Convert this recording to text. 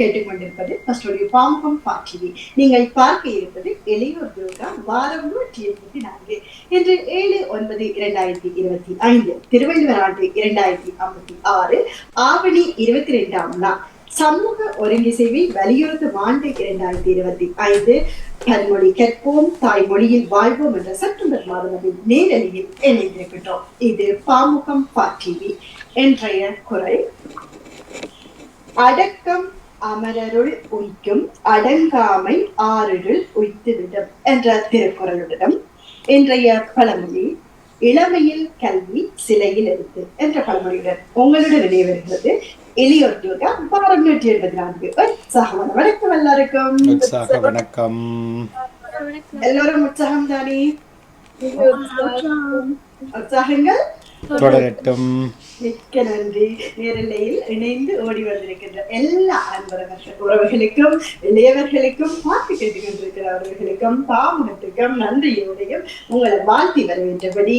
கேட்டுக்கொண்டிருப்பது ஃபர்ஸ்டோடைய பாம்பம் பாட்டிவி நீங்கள் பார்க்க இருப்பது இளையோர் துர்கா வாரம் நூற்றி எண்பத்தி நான்கு இன்று ஏழு ஒன்பது இரண்டாயிரத்தி இருபத்தி ஐந்து. திருவள்ளுவர் ஆண்டு இரண்டாயிரத்தி ஐம்பத்தி ஆறு ஆவணி இருபத்தி ரெண்டாம் நாள். சமூக ஒருங்கிசைவை வலியுறுத்தும் ஆண்டு இரண்டாயிரத்தி இருபத்தி ஐந்து. கல்மொழி கற்போம் தாய்மொழியில் வாழ்வோம் என்ற செப்டம்பர் மாதத்தில் நேரலையில் இணைந்திருக்கின்றோம். இது பாமுகம் பாட்டிவி என்ற குரல் அடக்கம் அமரருள் உய்க்கும் அடங்காமை ஆறுருள் உய்த்துவிடும் என்ற திருக்குறளுடன் இன்றைய பழமொழி இளமையில் கல்வி சிலையில் எழுத்து என்ற பழமொழியுடன் உங்களுடன் நினைவருகிறது எளியோர் யோகா வாரம் நூற்றி எழுபத்தி நான்கு. உற்சாகமான வணக்கம் எல்லாருக்கும். உற்சாக வணக்கம். எல்லோரும் உற்சாகம் தானே? உற்சாகங்கள்? தொடரட்டும். மிக்க நன்றி. நேரலையில் இணைந்து ஓடி வந்திருக்கின்ற எல்லா அன்பரக உறவுகளுக்கும் இளையவர்களுக்கும் பார்த்து கேட்டுக் கொண்டிருக்கிறவர்களுக்கும் தாமகத்துக்கும் நன்றியோடையும் உங்களை வாழ்த்தி வரவேற்றபடி